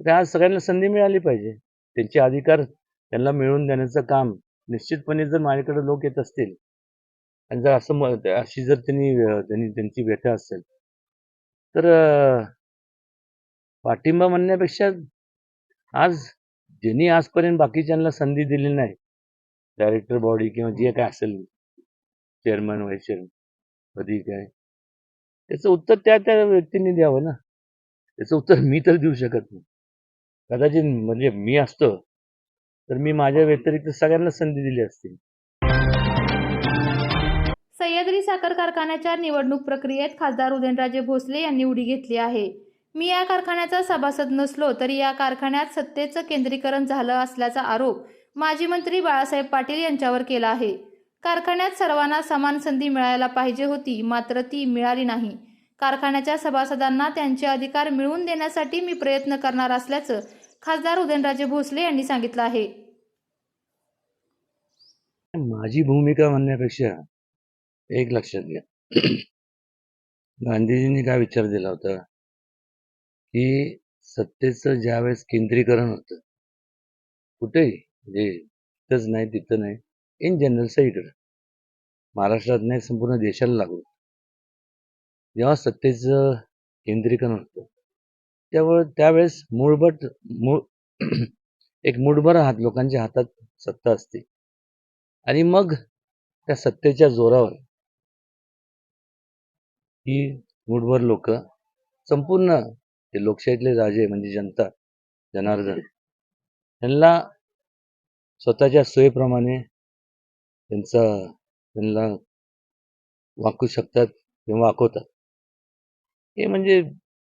तर आज सगळ्यांना संधी मिळाली पाहिजे. त्यांचे अधिकार त्यांना मिळवून देण्याचं काम निश्चितपणे जर माझ्याकडे लोक येत असतील आणि जर असं म अशी जर त्यांनी त्यांनी त्यांची व्यथा असेल तर पाठिंबा म्हणण्यापेक्षा आज ज्यांनी आजपर्यंत बाकीच्यांना संधी दिली नाही डायरेक्टर बॉडी किंवा जे काय असेल चेअरमन व्हाईस चेअरमन कधी काय त्याचं उत्तर त्या त्या व्यक्तींनी द्यावं ना. त्याचं उत्तर मी तर देऊ शकत नाही. कदाचित म्हणजे मी असतो तर मी माझ्या व्यतिरिक्त सगळ्यांना संधी दिली असती. सह्याद्री साखर कारखान्याच्या निवडणूक प्रक्रियेत खासदार उदयनराजे भोसले यांनी उडी घेतली आहे. मी या कारखान्याचा सभासद नसलो तरी या कारखान्यात सत्तेचं केंद्रीकरण झालं असल्याचा आरोप माजी मंत्री बाळासाहेब पाटील यांच्यावर केला आहे. कारखान्यात सर्वांना समान संधी मिळायला पाहिजे होती मात्र ती मिळाली नाही. कारखान्याच्या सभासदांना त्यांचे अधिकार मिळवून देण्यासाठी मी प्रयत्न करणार असल्याचं खासदार उदयनराजे भोसले यांनी सांगितलं आहे. माझी भूमिका म्हणण्यापेक्षा एक लक्षात घ्या. गांधीजींनी काय विचार दिला होता? की सत्तेचं ज्यावेळेस केंद्रीकरण होतं कुठेही म्हणजे इथंच नाही तिथं नाही इन जनरल सगळीकडं महाराष्ट्रात नाही संपूर्ण देशाला लागू जेव्हा सत्तेचं केंद्रीकरण होतं त्यामुळे त्यावेळेस मूळभट मूळ एक मूठभर हात लोकांच्या हातात सत्ता असते. आणि मग त्या सत्तेच्या जोरावर ही मूठभर लोक संपूर्ण ते लोकशाहीतले राजे म्हणजे जनता जनार्दन त्यांना स्वतःच्या सोयीप्रमाणे त्यांचा त्यांना वाकू शकतात किंवा वाकवतात. हे म्हणजे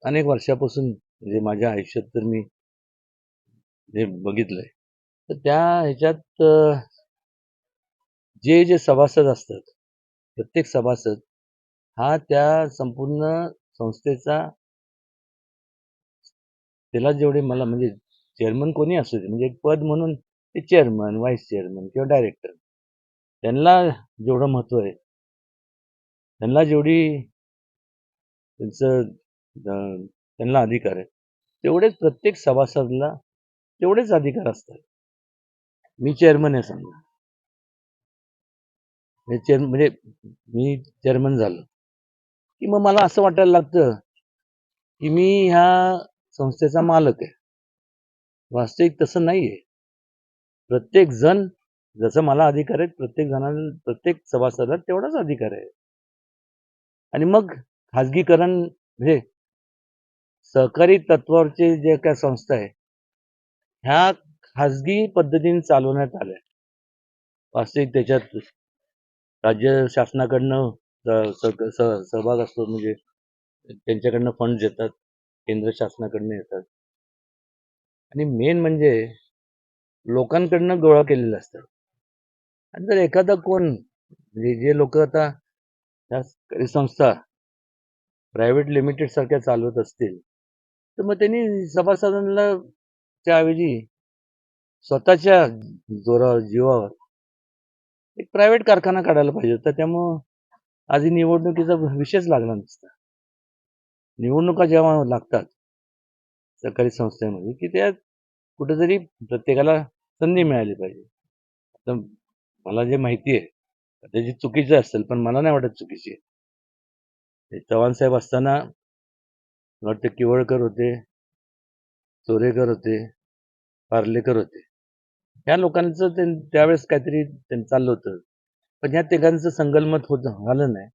अनेक वर्षापासून म्हणजे माझ्या आयुष्यात तर मी हे बघितलंय. तर त्या ह्याच्यात जे जे सभासद असतात प्रत्येक सभासद हा त्या संपूर्ण संस्थेचा त्याला जेवढे मला म्हणजे चेअरमन कोणी असू दे म्हणजे एक पद म्हणून ते चेअरमन व्हाईस चेअरमन किंवा डायरेक्टर त्यांना जेवढं महत्त्व आहे त्यांना जेवढी त्यांचं त्यांना अधिकार आहेत. तेवढेच प्रत्येक सभासदला तेवढेच अधिकार असतात. मी चेअरमन आहे समजा. चेअर म्हणजे मी चेअरमन झालो. की मग मला असं वाटायला लागतं की मी ह्या संस्थेचा मालक आहे. वास्तविक तसं नाही आहे प्रत्येक जण जसं मला अधिकार आहे प्रत्येक जणांना प्रत्येक सभासदाला तेवढाच अधिकार आहे. आणि मग खाजगीकरण म्हणजे सहकारी तत्वावरचे जे काय संस्था आहे ह्या खाजगी पद्धतीने चालवण्यात आल्या वास्तविक त्याच्यात राज्य शासनाकडनं सहभाग असतो म्हणजे त्यांच्याकडनं फंड येतात केंद्र शासनाकडनं येतात. आणि मेन म्हणजे लोकांकडनं गोळा केलेलं असतं. आणि जर एखादा कोण म्हणजे जे लोक आता ह्या संस्था प्रायव्हेट लिमिटेड सारख्या चालवत असतील तर मग त्यांनी सभासदांना त्याऐवजी स्वतःच्या जोरावर जीवावर एक प्रायव्हेट कारखाना काढायला पाहिजे होता. त्यामुळं आधी निवडणुकीचा विषयच लागला नसता. निवडणुका जेव्हा लागतात सरकारी संस्थेमध्ये की त्यात कुठेतरी प्रत्येकाला संधी मिळाली पाहिजे. तर मला जे माहिती आहे त्याची चुकीचं असेल पण मला नाही वाटत चुकीची आहे. चव्हाण साहेब असताना मला वाटतं किवळकर होते चोरेकर होते पार्लेकर होते. ह्या लोकांचं ते त्यावेळेस काहीतरी त्यांनी चाललं होतं. पण ह्या तिघांचं संगलमत होत झालं नाही.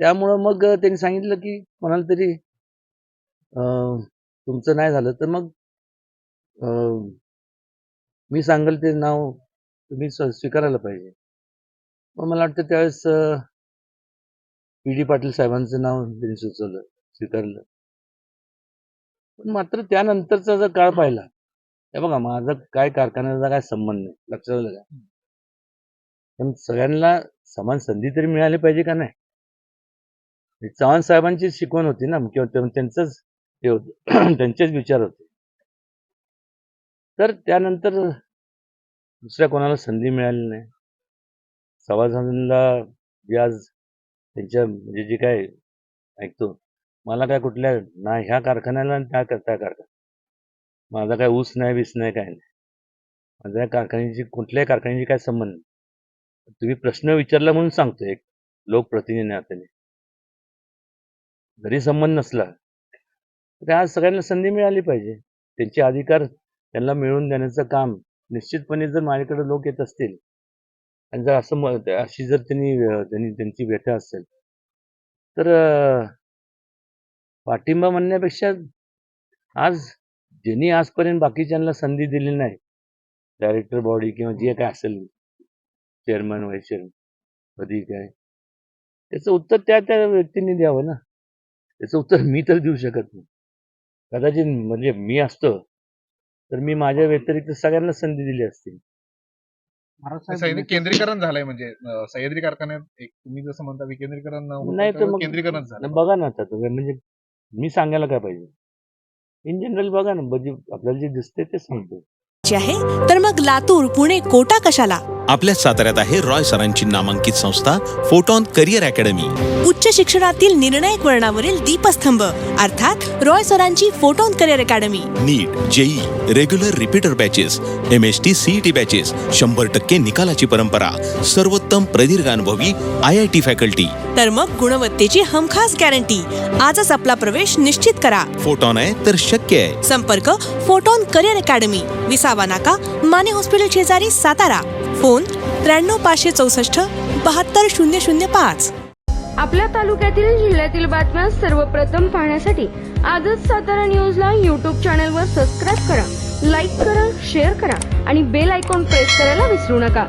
त्यामुळं मग त्यांनी सांगितलं की कोणाला तरी अं, तुमचं नाही झालं तर मग अं, मी सांगेल ते नाव तुम्ही स्वीकारायला पाहिजे. मग मला वाटतं त्यावेळेस पी डी पाटील साहेबांचं नाव त्यांनी सुचवलं स्वीकारलं. पण मात्र त्यानंतरचा जर काळ पाहिला हे बघा माझा काय कारखान्याचा काय संबंध नाही लक्षात आलं का? पण सगळ्यांना समान संधी तरी मिळाली पाहिजे का नाही? चव्हाण साहेबांची शिकवण होती ना किंवा त्या- त्यांचंच हे होतं त्यांचेच विचार होते. तर त्यानंतर दुसऱ्या कोणाला संधी मिळाली नाही. सभासदांना जे आज त्यांच्या म्हणजे जे काय ऐकतो मला काय कुठल्या ना ह्या कारखान्याला त्या त्या कारखान्या माझा काय ऊस नाही बीस नाही काय नाही. माझ्या या कारखान्याची कुठल्याही कारखान्याची काय संबंध नाही. तुम्ही प्रश्न विचारला म्हणून सांगतो एक लोकप्रतिनिधी नात्याने. जरी संबंध नसला तरी आज सगळ्यांना संधी मिळाली पाहिजे. त्यांचे अधिकार त्यांना मिळवून देण्याचं काम निश्चितपणे जर माझ्याकडे लोक येत असतील आणि जर असं अशी जर त्यांनी त्यांनी त्यांची व्यथा असेल तर पाठिंबा म्हणण्यापेक्षा आज ज्यांनी आजपर्यंत बाकीच्यांना संधी दिली नाही डायरेक्टर बॉडी किंवा जे काय असेल चेअरमन व्हाईस चेअरमन कधी काय त्याचं उत्तर त्या त्या व्यक्तींनी द्यावं ना. त्याचं उत्तर मी तर देऊ शकत नाही. कदाचित म्हणजे मी असतो तर मी माझ्या व्यतिरिक्त सगळ्यांना संधी दिली असती. केंद्रीकरण झालंय म्हणजे सह्याद्री कारखान्यात एक तुम्ही जसं म्हणता विकेंद्रीकरण नाही तर मग केंद्रीकरणच झालं. बघा ना आता म्हणजे मी सांगायला काय पाहिजे? इन जनरल बघा ना म्हणजे आपल्याला जे दिसते ते सांगतो आहे तर मग लातूर पुणे कोटा कशाला? आपल्या साताऱ्यात आहे रॉय सरांची नामांकित संस्था फोटॉन करिअर अकॅडमी. उच्च शिक्षणातील निर्णायक वळणावरील दीपस्तंभ अर्थात रॉय सरांची photon career academy. NEET JEE regular repeater batches M S T CET batches शंभर टक्के निकालाची परंपरा सर्वोत्तम प्रदीर्घ अनुभवी आय आय टी फॅकल्टी. तर मग गुणवत्तेची हमखास गॅरंटी आजच आपला प्रवेश निश्चित करा. फोटॉन आहे तर शक्य आहे. संपर्क फोटोन करिअर अकॅडमी विसावा नाका माने हॉस्पिटल शेजारी सातारा. फोन त्र्याण्णव पाचशे चौसष्ट बहात्तर शून्य शून्य पाच. आपल्या तालुक्यातील जिल्ह्यातील बातम्या सर्वप्रथम पाहण्यासाठी आजच सातारा न्यूजला यूट्यूब चॅनलवर सबस्क्राईब करा लाईक करा शेअर करा आणि बेल आयकॉन प्रेस करायला विसरू नका.